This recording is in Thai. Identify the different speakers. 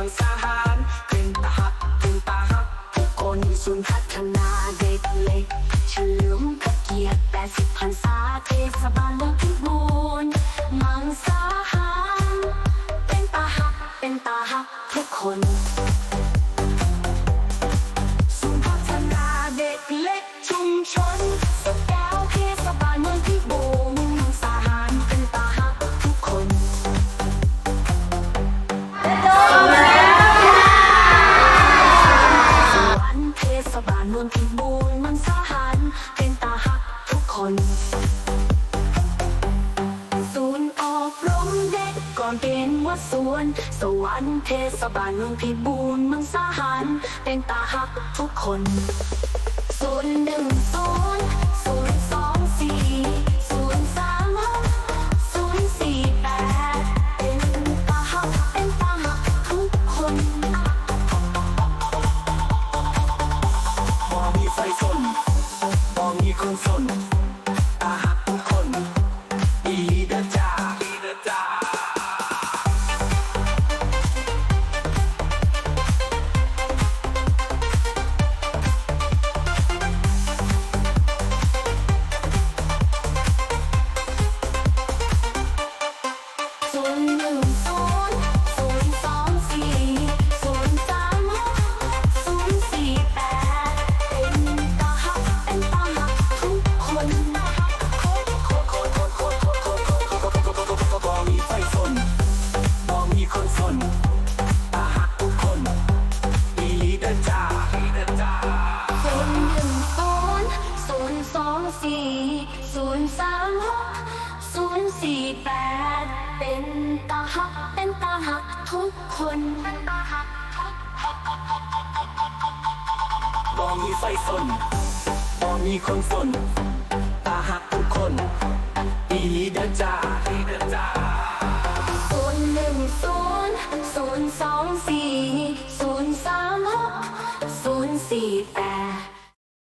Speaker 1: ังสารเป็นตาหับเป็นตาหับผู้คนสุนย์พัฒนาเด็กเล็กฉลิมพระเกียรติแปดสิบพรรษาเทศบาลโลกศพิบูลมังสาหารเป็นตาหับเป็นตาหับทุกคน คนศูนย์อบรมเด็กก่อนเป็นวัดสวน สวรรค์เทศบาลเมืองพิบูลเมืองสาหันเป็นตาหักทุกคนศูนย์หนึ่งศูนย์ศูนย์สอง คน
Speaker 2: สนตาหักทุกคนอีลีเดจ้า
Speaker 1: ศูนย์หนึ่งศูนย์ศูนย์สองสี่ศูนย์สามหกศูนย์สี่แปดเป็นตาหักเป็นตาหักทุกคน
Speaker 2: เป็
Speaker 1: นตาหักทุกคน
Speaker 2: มองมีไฟสนมองมีคนสนตาหักทุกคนอีเดจ้า
Speaker 1: องสี่ศูนย์สามหกศูนย์สี่แปด